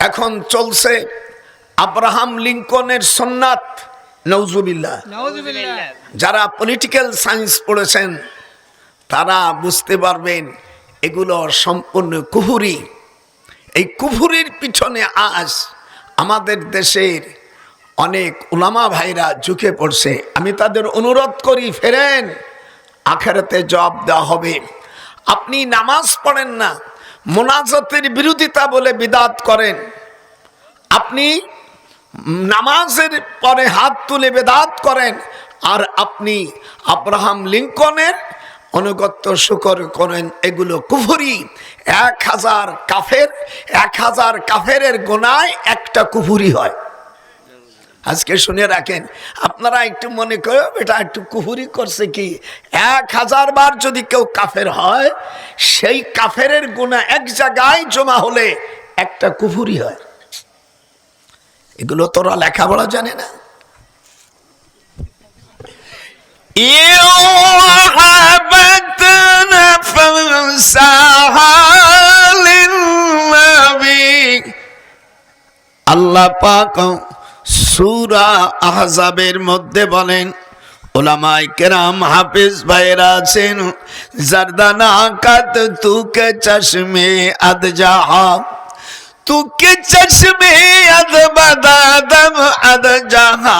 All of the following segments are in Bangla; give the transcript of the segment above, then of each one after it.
এখন চলছে আব্রাহাম লিঙ্কনের সন্ন্যাত নৌজুবিল্লাহ যারা পলিটিক্যাল সায়েন্স পড়েছেন তারা বুঝতে পারবেন এগুলো সম্পূর্ণ কুহুরি। এই কুহুরির পিছনে আজ আমাদের দেশের অনেক উলামা ভাইরা ঝুঁকে পড়ছে। আমি তাদের অনুরোধ করি ফেরেন আখেরাতে জবাব দেওয়া হবে। আপনি নামাজ পড়েন না মোনাজতের বিরোধিতা বলে বিদাত করেন। আপনি নামাজের পরে হাত তুলে বেদাত করেন, আর আপনি আব্রাহাম লিঙ্কনের অনুগত্য শুকর করেন, এগুলো কুফুরি। এক হাজার কাফের, এক হাজার কাফের গোনায় একটা কুফুরি হয়। আজকে শুনে রাখেন, আপনারা একটু মনে করো এটা একটু কুহুরি করছে কি? এক হাজার বার যদি কেউ কাফের হয়, সেই কাফের গুণা এক জায়গায় জমা হলে একটা কুহুরি হয়। এগুলো তোরা লেখাপড়া জানে না? আল্লাহ পাক সুরা আহজাবের মধ্যে বলেন ওলামাই কেরাম হাফিজ ভাইরা আছেন জারদানা কাত তুকে চশমে আদ জাহা, তুকে চশমে আদ বাদাদম আদ জাহা।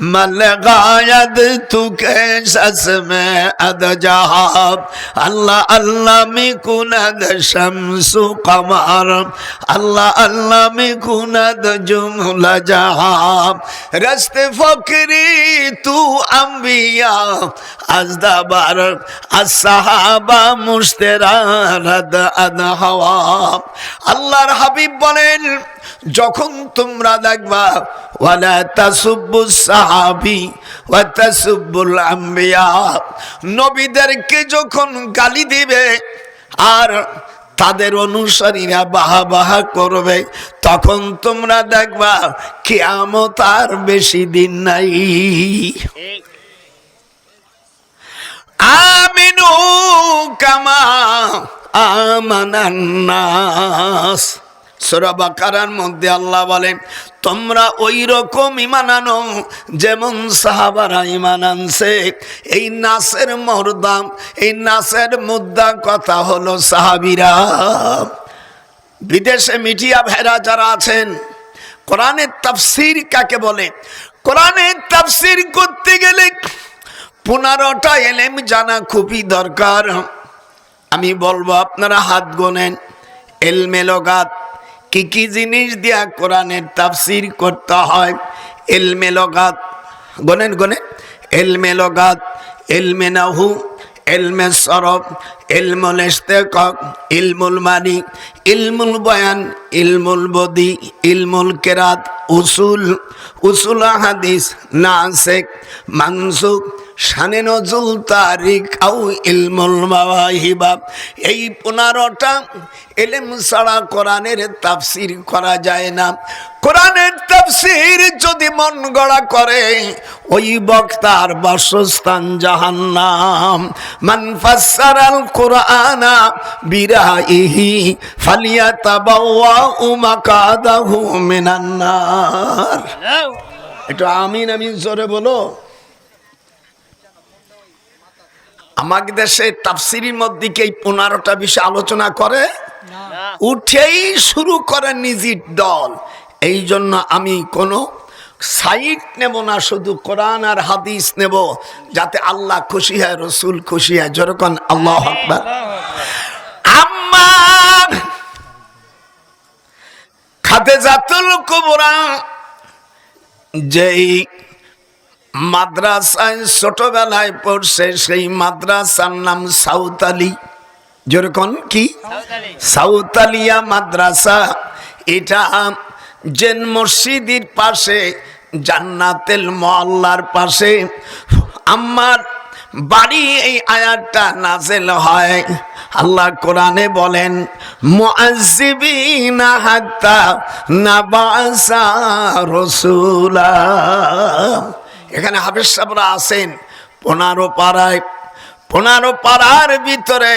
মল গায়দ তুকে সসমে আদ জাহাব আল্লাহ আল্লাহ মি কুনদ শামসু কমার আল্লাহ আল্লাহ মি কুনদ জুমলা জাহাব রস্তে ফকরি তু আম্বিয়া আজদাবার আসহাবা মুশতেরা রদ আদ হাওয়া আল্লাহর হাবিব বলেন যখন তোমরা দেখবা, ওয়ালা সাহাবি ওয়া আম্বিয়া নবীদেরকে যখন গালি দিবে আর তাদের অনুসারীরা বাহা বাহা করবে, তখন তোমরা দেখবা, কিয়ামত আর বেশি দিন নাই। আমিনু কামা আমানান্নাস সূরা বাকারার মধ্যে আল্লাহ বলেন, তোমরা ওই রকম ইমান আনো যেমন সাহাবারা ইমান আনছে। এই নাসের মর্দাম, এই নাসের মুদ্রা কথা হলো সাহাবিরা। বিদেশে মিডিয়া ভেড়া যারা আছেন, কোরআনের তাফসির কাকে বলে? কোরআনের তাফসির করতে গেলে পনেরোটা এলেম জানা খুবই দরকার। আমি বলব, আপনারা হাত গোনেন, এলমে লগাত কি কি জিনিস দিয়া কোরআনের তাফসির করতে হয়? এলমে লগাত। গোনেন গোনেন। এলমে লগাত এলমে নাহু এলমে সরব, ইলমুল ইস্তেকক ইলমুল মানি, ইলমুল বয়ান, ইলমুল বদি, ইলমুল কেরাত, উসুল উসুল হাদিস, নাসেক মানসুক শানে নজুল তারিক আউ ইলমুল মাওয়াহিবা। এই পনেরোটা এলেম ছাড়া কোরআনের তাফসির করা যায় না। কোরআনের তাফসির যদি মন গড়া করে ওই বক্তার বাসস্থান জাহান্নাম। মান ফাসসারাল কুরআনা বিরাইহি ফালিয়াতাবাওয়া মাকাদাহু মিনান নার একটু আমিন আমিন জোরে বলো। আমাদের দেশে তাফসিরির মধ্যে কি এই পনেরোটা বিষয় আলোচনা করে? উঠেই শুরু করে নিজের দল। এই জন্য আমি কোনো সাইট নেব না শুধু কোরআন আর হাদিস নেব যাতে আল্লাহ খুশি হয় রসুল খুশি হয়। যেরকম আল্লাহ আকবার। আম্মা খাতে জাতুল কুবরা যেই মাদ্রাসায় ছোটবেলায় পড়ছে সেই মাদ্রাসার নাম সাউতালি যেরকম কি? সাউতালিয়া মাদ্রাসা। এটা জেন মসজিদের পাশে জান্নাতেল মহল্লার পাশে। আমার বাড়ি এই আয়াতটা নাজেল হয়। আল্লাহ কোরআনে বলেন মুআজ্জিবিনা হাত্তা নাবাসা রাসূলা। এখানে হাফিস সাহরা আছেন। পনেরো পাড়ায় পনেরো পাড়ার ভিতরে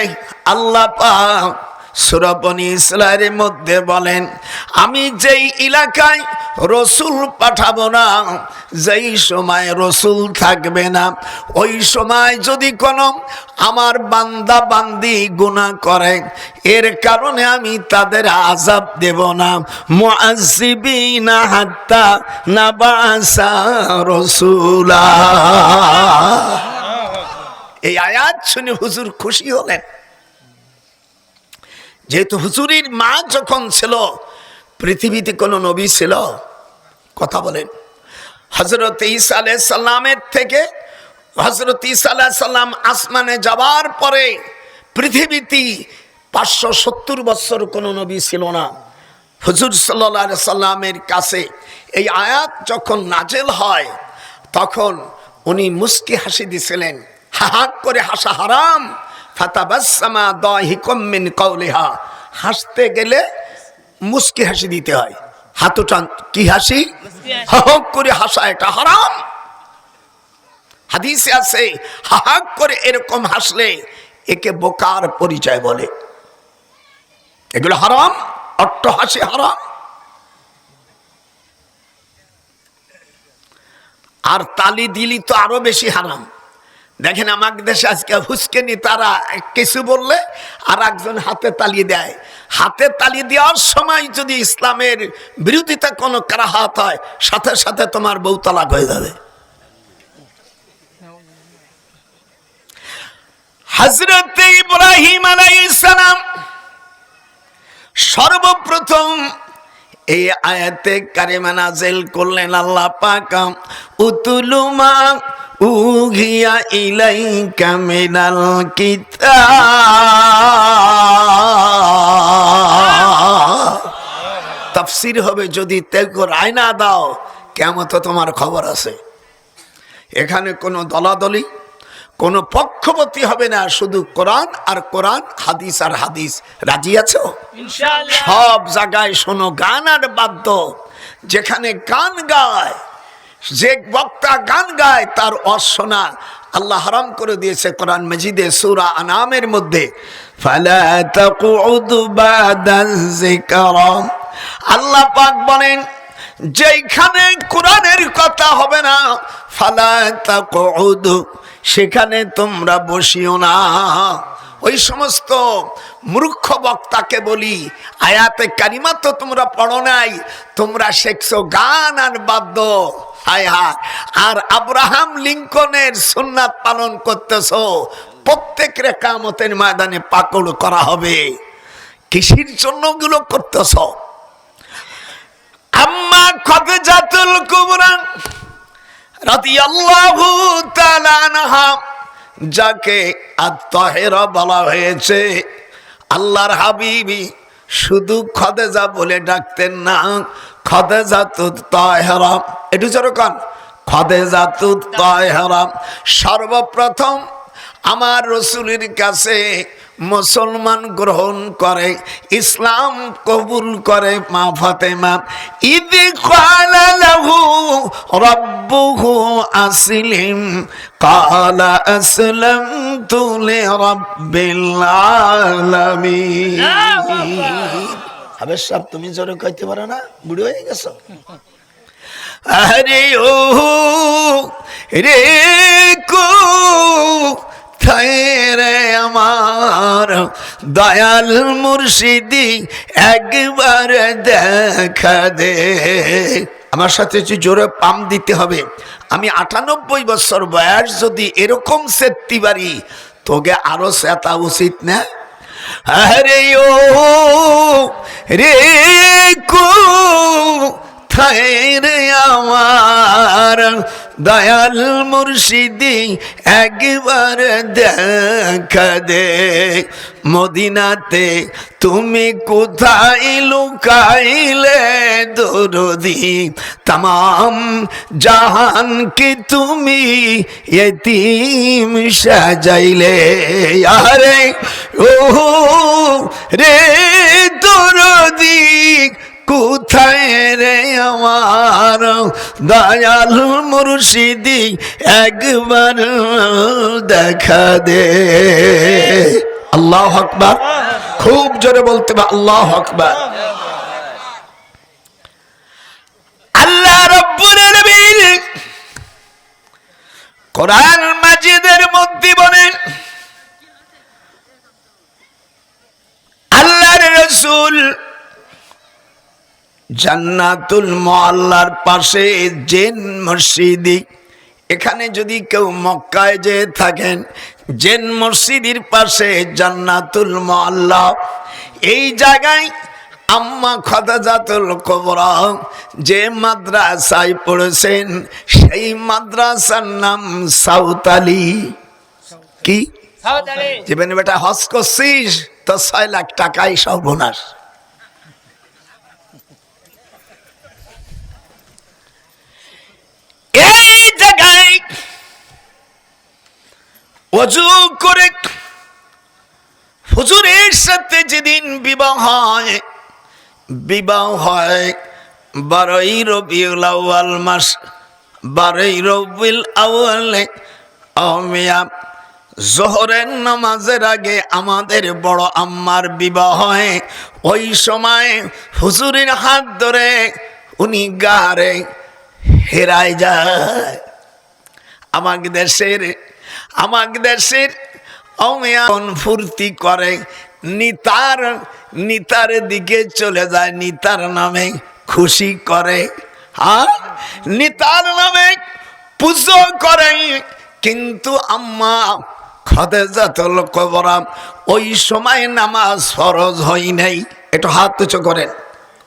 আল্লাহ পাক সুরবনি ইসলামের মধ্যে বলেন, আমি যেই এলাকায় রসুল পাঠাবো না, যেই সময় রসুল থাকবে না, ওই সময় যদি কোনো আমার বান্দা বান্দি গুণা করে, এর কারণে আমি তাদের আজাব দেব না। মুআজ্জিবিনা হাত্তা নাবাসা রসুলা। এই আয়াত শুনে হুজুর খুশি হলেন। যেহেতু হুজুরির মা যখন ছিল, পৃথিবীতে কোনো নবী ছিল। কথা বলেন। হজরত ইসা আলাহ সাল্লামের থেকে হজরত ইসা আলাহ সাল্লাম আসমানে যাওয়ার পরে পৃথিবীতে পাঁচশো সত্তর বছর কোনো নবী ছিল না। হুজুর সাল্লাহ সাল্লামের কাছে এই আয়াত যখন নাজেল হয়, তখন উনি মুস্কি হাসি দিছিলেন। হাহাক করে হাসা হারাম। ফাতাবাসামা হাসতে গেলে মুস্কি হাসি দিতে হয়। হাতুটান কি হাসি? হাহক করে হাসা এটা হারাম। হাদিসে আছে হাহাক করে এরকম হাসলে একে বোকার পরিচয় বলে। এগুলো হারাম অট্ট হাসি হারাম। আর তালি দিলি তো আরও বেশি হারাম। দেখেন আমার দেশে আজকে হুসকেনি, তারা কিছু বললে আর একজন হাতে তালি দেয়। হাতে তালি দেওয়ার সময় যদি ইসলামের বিরোধিতা কোনো কারাহাত হয়, সাথে সাথে তোমার বউ তালাক হয়ে যাবে। হজরত ইব্রাহিম আলাইসালাম সর্বপ্রথম এই আয়াতে কারিমা নাজেল করলেন আল্লাহ পাকাম উতুলুমা উঘিয়া ইলাইকা মিনাল তাফসির হবে যদি তেগো রায় না দাও কেমন তো তোমার খবর আছে। এখানে কোনো দলাদলি কোনো পক্ষপতি হবে না শুধু কোরআন আর কোরআন হাদিস আর হাদিস। রাজি আছো? সব জায়গায় শোনো গান আর বাদ্য। যেখানে গান গায় যে বক্তা গান গায় তার অশোনা আল্লাহ হারাম করে দিয়েছে কোরআন মজিদে সুরা আনামের মধ্যে। আল্লাহ পাক বলেন যেখানে কোরআনের কথা হবে না ফালা তাকুদু সেখানে তোমরা বসিও না। ওই সমস্ত মূর্খ বক্তাকে বলি, আয়াতে কারিমা তো তোমরা পড়ো নাই, তোমরা শেখছো গান আর বাদ্য। হায় হায়, আর আব্রাহাম লিঙ্কনের সুন্নাত পালন করতেছো প্রত্যেক রেখামতের ময়দানে পাকড় করা হবে। কৃষির জন্যগুলো করতেছ? আম্মা খদজাতুল কুবরান যাকে আত্মাহেরা বলা হয়েছে, আল্লাহর হাবিবি শুধু খদেজা বলে ডাকতেন না খদেজা তুত তাহেরা এটু যেরকম খদেজা তুত তাহেরা সর্বপ্রথম আমার রসুলের কাছে মুসলমান গ্রহণ করে ইসলাম কবুল করে মা ফাতেমা ঈদ কালা লাহু রব্বুহু আসলিম কালা আসলামতু লিরাব্বিল আলামিন। হবে সব তুমি জোরে কইতে পারো না? বুড়ি হয়ে গেছো? আরে ও রে কো রে আমার দয়াল মুর্শিদি? একবার দেখা দে। আমার সাথে যে জোরে পাম দিতে হবে। আমি আটানব্বই বছর বয়স, যদি এরকম সেত্তি বাড়ি, তোকে আরও সেতা উচিত না? আরে ও, রে কু রে আমার দয়াল মুর্শিদি একবার দেখা দে। মদিনাতে তুমি কোথায় লুকাইলে দরদি? তাম জাহান কি তুমি এতিম সাজাইলে। আরে ও রে দরদি দয়াল মুর্শিদি একবার দেখা দে। আল্লাহ আকবার। খুব জোরে বলতে হবে, আল্লাহ আকবার। আল্লাহ রব্বুল আলামিন কোরআন মাজিদের মধ্যে বলেন, আল্লাহর রসুল জান্নাতুল মোয়াল্লার পাশে জেন মসজিদি এখানে যদি কেউ মক্কায় যে থাকেন জেন মসজিদের পাশে জান্নাতুল মোয়াল্লা এই জায়গায় আম্মা খদাজাতুল কবরা যে মাদ্রাসায় পড়েছেন সেই মাদ্রাসার নাম সাউতালি কি? জীবনে বেটা হজ করছিস তো ছয় লাখ টাকাই সর্বনাশ এই অজু করে হুজুরের সাথে যেদিন বিবাহ হয় বিবাহ হয় বারোই মাস, বারোই অমিয়া নামাজের আগে আমাদের বড় আম্মার বিবাহ হয়। ওই সময় হুজুরের হাত ধরে উনি গারে হেরায় যায়। আমাক দেশের আমাক দেশের অমিয়ান ফুর্তি করে। নিতার নিতার দিকে চলে যায়, নিতার নামে খুশি করে। হ্যাঁ নিতার নামে পুজো করে। কিন্তু আম্মা খদেজাতুল কবরা ওই সময় নামাজ ফরজ হয় নাই। একটু হাত উঁচু করেন।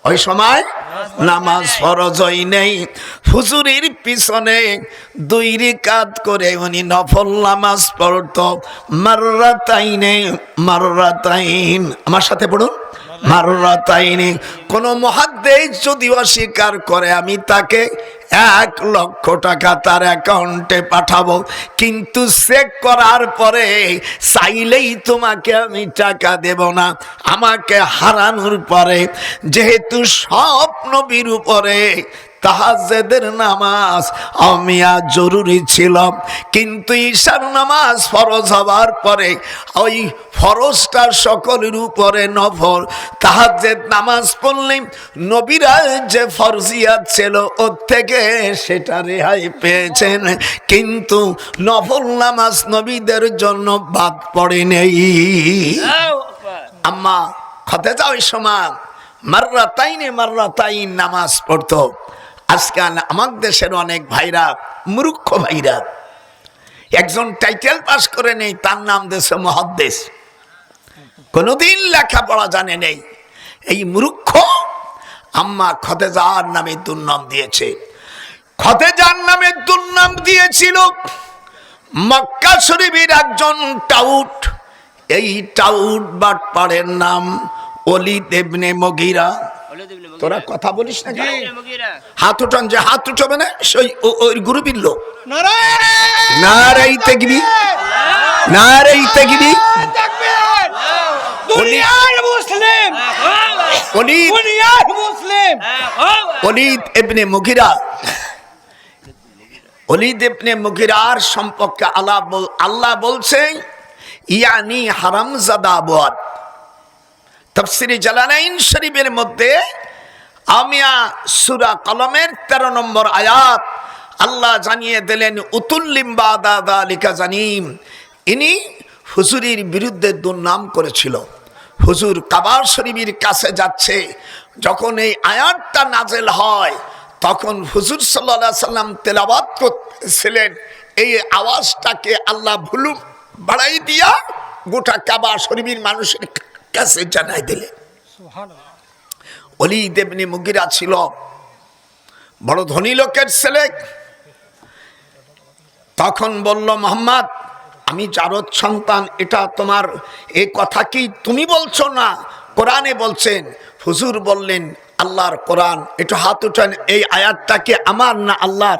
ওই সময় নামাজ ফরজ হয় নেই। হুজুরির পিছনে দুই রিকাত করে উনি নফল নামাজ পড়তো। মাররাতাইনে, মাররাতাইন। আমার সাথে পড়ুন। মাররাতাইনে। কোন মহাদ্দেশ যদি অস্বীকার করে, আমি তাকে এক লক্ষ টাকা তার অ্যাকাউন্টে পাঠাবো। কিন্তু চেক করার পরে চাইলেই তোমাকে আমি টাকা দেব না, আমাকে হারানোর পরে। যেহেতু সব নবীর উপরে তাহাজেদের নামাজ আমিয়া জরুরি ছিল কিন্তু ঈশার নামাজ ফরজ হওয়ার পরে ওই ফরজটা সকলের উপরে নফল। তাহাজেদ নামাজ পড়লে নবীরা যে ফরজিয়াত ছিল ওর থেকে সেটা রেহাই পেয়েছেন। কিন্তু নফল নামাজ নবীদের জন্য বাদ পড়ে নেই। আম্মা খতে যাও ওই সময় মাররা তাইনে মাররা তাইন নামাজ পড়তো। আজকাল আমার দেশের অনেক ভাইরা, মূর্খ ভাইরা। একজন টাইটেল পাস করে নেই, তার নাম দেশে মহাদ্দেশ। কোনোদিন লেখাপড়া জানে নেই। এই মূর্খ আম্মা খতেজার নামে দুর্নাম দিয়েছে। খতেজার নামে দুর্নাম দিয়েছিল মক্কা শরীফের একজন টাউট। এই টাউট বাটপাড়ের নাম অলি দেবনে মগিরা। তোরা কথা বলিস না? হাত উঠান যে হাত উঠাবে না সেই ওই গ্রুপের লোক। নারাই তেগবি। নারাই তেগবি। সম্পর্কে আল্লাহ বলছেন ইয়ানি হারামজাদা বদ। তফসিরি জালালাইন শরীফের মধ্যে আমিয়া সুরা কলমের তেরো নম্বর আয়াত। আল্লাহ জানিয়ে দিলেন উতুল্লিম্বা দাদা লিকা জানিম। ইনি হুজুরির বিরুদ্ধে দুর্নাম করেছিল। হুজুর কাবার শরীফের কাছে যাচ্ছে। যখন এই আয়াতটা নাজেল হয়, তখন হুজুর সাল্লাহ সাল্লাম তেলাবাদ করতেছিলেন। এই আওয়াজটাকে আল্লাহ ভুলু বাড়াই দিয়া গোটা কাবা শরীফের মানুষের কাছে জানাই দিলেন। অলি দেবনি মুগিরা ছিল বড় ধনী লোকের ছেলে। তখন বলল মোহাম্মদ আমি জারদ সন্তান এটা তোমার এই কথা কি তুমি বলছো না? কোরআনে বলছেন হুজুর বললেন আল্লাহর কোরআন একটু হাত উঠান এই আয়াতটাকে আমার না আল্লাহর?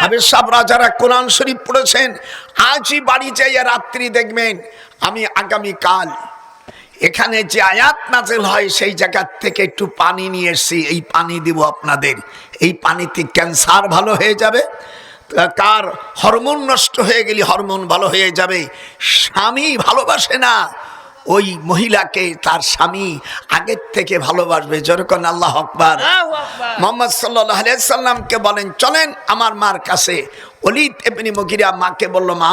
হাবিজ সাহরা যারা কোরআন শরীফ পড়েছেন আজই বাড়ি যাইয়া রাত্রি দেখবেন আমি আগামী কাল এখানে যে আয়াত নাজেল হয় সেই জায়গার থেকে একটু পানি নিয়ে এসছি। এই পানি দিব আপনাদের। এই পানিতে ক্যান্সার ভালো হয়ে যাবে। কার হরমোন নষ্ট হয়ে গেলে হরমোন ভালো হয়ে যাবে। স্বামী ভালোবাসে না। ওই মহিলাকে তার স্বামী আগের থেকে ভালোবাসবে। যেরকম আল্লাহ আকবার। মোহাম্মদ সাল্লাহ সাল্লামকে বলেন চলেন আমার মার কাছে। অলিদ এমনি মগিরা মাকে বলল মা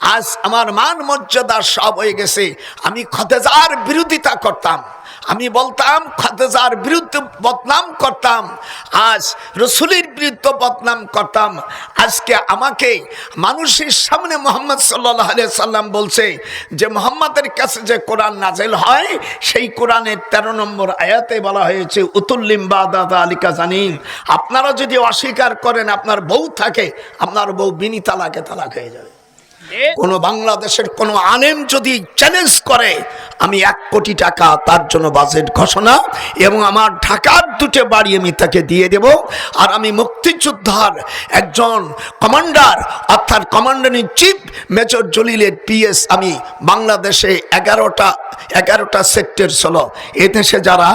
আজ আমার মান মর্যাদা সব হয়ে গেছে। আমি খতেজার বিরোধিতা করতাম। আমি বলতাম খতেজার বিরুদ্ধে বদনাম করতাম। আজ রসুলের বিরুদ্ধে বদনাম করতাম। আজকে আমাকে মানুষের সামনে মোহাম্মদ সাল্লাহ সাল্লাম বলছে যে, মোহাম্মদের কাছে যে কোরআন নাজেল হয়, সেই কোরআনের তেরো নম্বর আয়াতে বলা হয়েছে, উতুল্লিম বা দাদা আলিকা জানিম। আপনারা যদি অস্বীকার করেন, আপনার বউ থাকে, আপনার বউ বিনি তালাকে তালাক হয়ে যাবে। কোনো বাংলাদেশের কোনো আনেম যদি চ্যালেঞ্জ করে আমি এক কোটি টাকা তার জন্য বাজেট ঘোষণা এবং আমার ঢাকার দুটো বাড়ি আমি তাকে দিয়ে দেব। আর আমি মুক্তিযোদ্ধার একজন কমান্ডার অর্থাৎ কমান্ডার ইন চিফ মেজর জলিলের পিএস আমি বাংলাদেশে এগারোটা এগারোটা সেক্টর ছিল এ দেশে যারা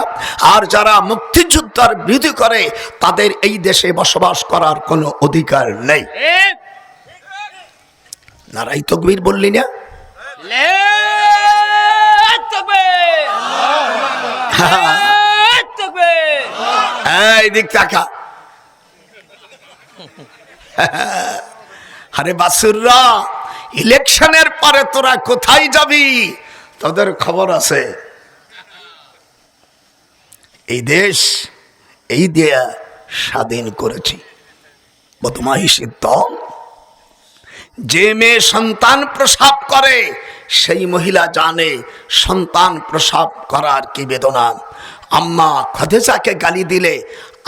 আর যারা মুক্তিযোদ্ধার বিরোধী করে তাদের এই দেশে বসবাস করার কোনো অধিকার নেই। নারাই তকবীর বললি না? লেট তাকবীর। লেট তাকবীর। এই দিক তাকা। আরে বাসুররা ইলেকশনের পরে তোরা কোথায় যাবি? তোদের খবর আছে। এই দেশ এই দেয়া স্বাধীন করেছি। বদমাইশের দল। যে মেয়ে সন্তান প্রসাব করে সেই মহিলা জানে সন্তান প্রসাব করার কি বেদনা। আম্মা খদেজাকে গালি দিলে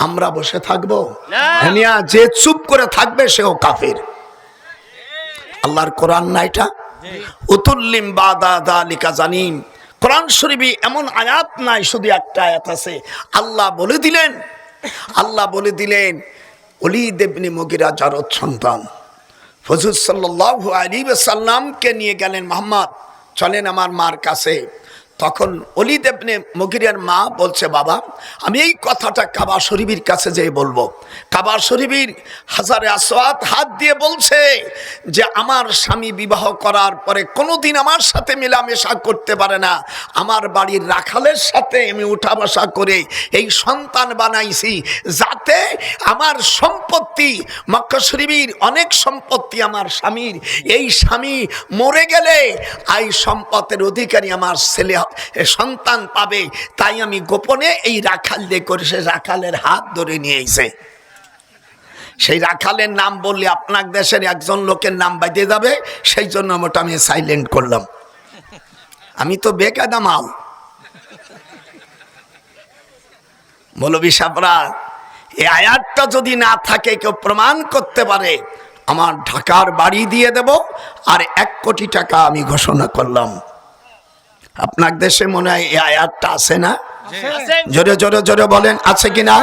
আমরা বসে থাকব। যে চুপ করে থাকবে সেও কাফের। আল্লাহর কোরআন না এটা? উতুল্লিম বাদা দালিকা জানিম। কোরআন শরীফে এমন আয়াত নাই শুধু একটা আয়াত আছে। আল্লাহ বলে দিলেন আল্লাহ বলে দিলেন অলি দেবনি মগিরা জারদ সন্তান। ফজুর সাল্লাহ আলী সাল্লামকে নিয়ে গেলেন মোহাম্মদ চলেন আমার মার কাছে। তখন অলি দেবনে মগিরের মা বলছে, বাবা, আমি এই কথাটা কাবা শরীফের কাছে যেয়ে বলব। কাবা শরীফের হাজারে আসওয়াত হাত দিয়ে বলছে যে, আমার স্বামী বিবাহ করার পরে কোনোদিন আমার সাথে মেলামেশা করতে পারে না। আমার বাড়ির রাখালের সাথে আমি উঠা বসা করে এই সন্তান বানাইছি যাতে আমার সম্পত্তি, মক্কা শরীফের অনেক সম্পত্তি আমার স্বামীর, এই স্বামী মরে গেলে এই সম্পদের অধিকারী আমার ছেলে সন্তান পাবে। তাই আমি গোপনে এই রাখাল দিয়ে করে সে রাখালের হাত ধরে নিয়ে এসে। সেই রাখালের নাম বললে আপনার দেশের একজন লোকের নাম বাজে যাবে, সেই জন্য মোটা আমি সাইলেন্ট করলাম। আমি তো বেকাদা মাল। মৌলবী সাবরা এই আয়াতটা যদি না থাকে, কেউ প্রমাণ করতে পারে, আমার ঢাকার বাড়ি দিয়ে দেব, আর এক কোটি টাকা আমি ঘোষণা করলাম। আপনার দেশে মনে হয় এই আয়াতটা আছে না? জোরে জোরে জোরে বলেন আছে কিনা?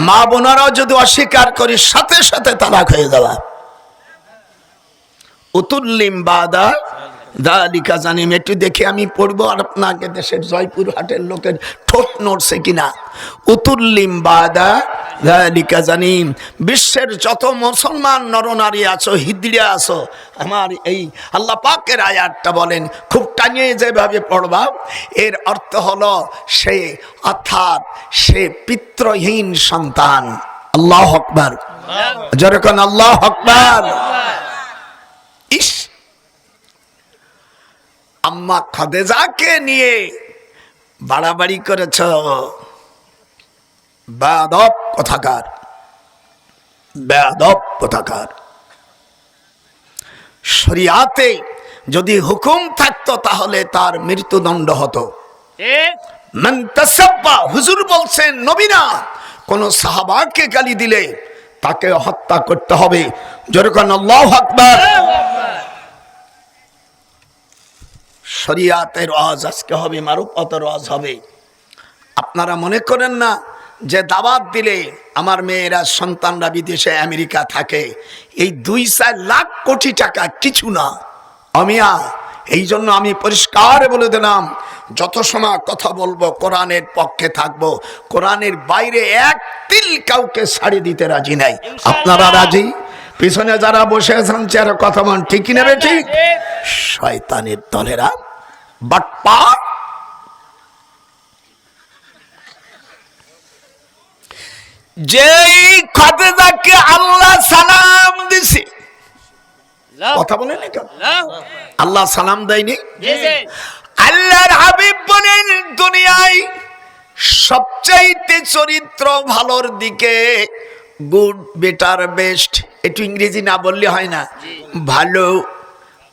মা বোনারাও যদি অস্বীকার করি সাথে সাথে তালাক হয়ে যাওয়া উতুল্লিম বাদা দালিকা জানিম একটু দেখে আমি পড়ব আর আপনাকে দেশের জয়পুর হাটের লোকের ঠোঁট নড়ছে কিনা। উতুল্লিম বাদা দালিকা জানিম বিশ্বের যত মুসলমান নরনারী আছো হিদ্রিয়া আছো আমার এই আল্লাহ পাকের আয়াতটা বলেন খুব টানিয়ে যেভাবে পড়বা এর অর্থ হলো সে অর্থাৎ সে পিত্রহীন সন্তান। আল্লাহ আকবার। যেরকম আল্লাহ আকবার। ইস আম্মা খাদেজাকে নিয়ে বাড়াবাড়ি করেছ। বেদব কথাকার? বেদব কথাকার? শরিয়াতে যদি হুকুম থাকতো তাহলে তার মৃত্যুদণ্ড হতো। হুজুর বলছেন নবীনা কোন সাহাবাকে গালি দিলে তাকে হত্যা করতে হবে। যেরকম আল্লাহ আকবার। শরিয়াতের ওয়াজ আজকে হবে মারুপতের ওয়াজ হবে। আপনারা মনে করেন না যে দাবাত দিলে আমার মেয়েরা সন্তানরা বিদেশে আমেরিকা থাকে? এই দুই চার লাখ কোটি টাকা কিছু না। অমিয়া এই জন্য আমি পরিষ্কার বলে দিলাম যত সময় কথা বলব কোরআনের পক্ষে থাকব কোরআনের বাইরে এক তিল কাউকে ছাড়ি দিতে রাজি নাই। আপনারা রাজি? পিছনে যারা বসে আছেন চেয়ারে কথা মান ঠিকই নেবে ঠিক? শয়তানের দলেরা। বাট পা। যেই খাদেদাকে আল্লাহ সালাম দিছে। কথা বলে না কেন? আল্লাহ সালাম দেয়নি। আল্লাহর হাবিব বলেন দুনিয়ায় সবচাইতে চরিত্র ভালোর দিকে গুড বেটার বেস্ট একটু ইংরেজি না বললে হয় না। ভালো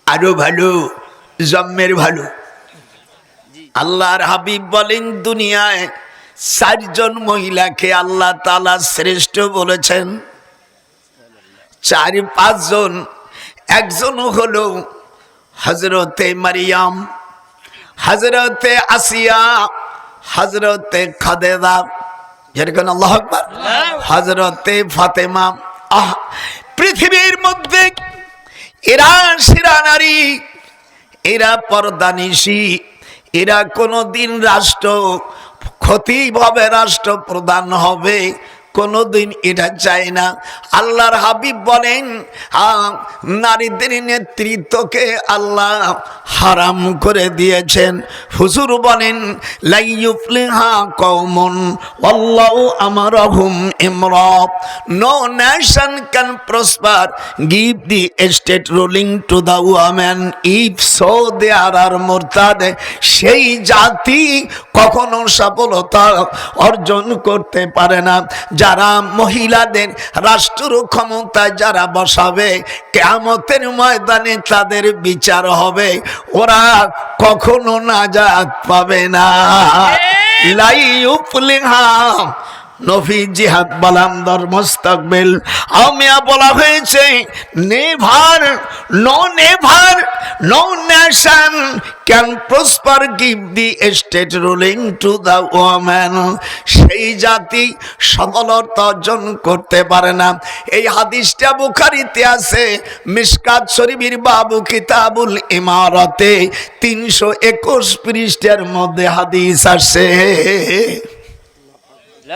আরও ভালো জন্মের ভালো। আল্লাহর হাবিব বলেন দুনিয়ায় চারজন মহিলাকে আল্লাহ তালা শ্রেষ্ঠ বলেছেন। চার পাঁচজন। একজন হলো হজরতে মারিয়াম হজরতে আসিয়া হজরতে খাদেদা যেরকম আল্লাহ আকবর? হজরতে ফাতেমা, আহ, পৃথিবীর মধ্যে এরা সেরা নারী, এরা পর্দানিশী এরা কোনো দিন রাষ্ট্র ক্ষতিভাবে রাষ্ট্র প্রদান হবে। কোনোদিন এটা চায় না। আল্লাহর হাবিব বলেন নারীদের নেতৃত্বকে আল্লাহ হারাম করে দিয়েছেন। হুজুর বলেন লাইয়ুফলিহা কওমন আল্লাহ আমারহুম ইমরাব no nation can prosper. Give the state ruling to the women if so they are are মোরতাদ, সেই জাতি কখনো সফলতা অর্জন করতে পারে না। যারা মহিলাদের রাষ্ট্র ক্ষমতায় যারা বসাবে কেয়ামতের ময়দানে তাদের বিচার হবে। ওরা কখনো না যাক পাবে না। লাই উপলিহা নফি জিহাদ বালাম ধর্মস্তাকবেল। আমিয়া বলা হয়েছে, never no never no nation can prosper give the state ruling to the woman সেই জাতি সফলতা অর্জন করতে পারে না। এই হাদিসটা বুখারিতে আছে, মিসকাত শরীফের বাবু কিতাবুল ইমারতে। তিনশো একুশ পৃষ্ঠের মধ্যে হাদিস আসে।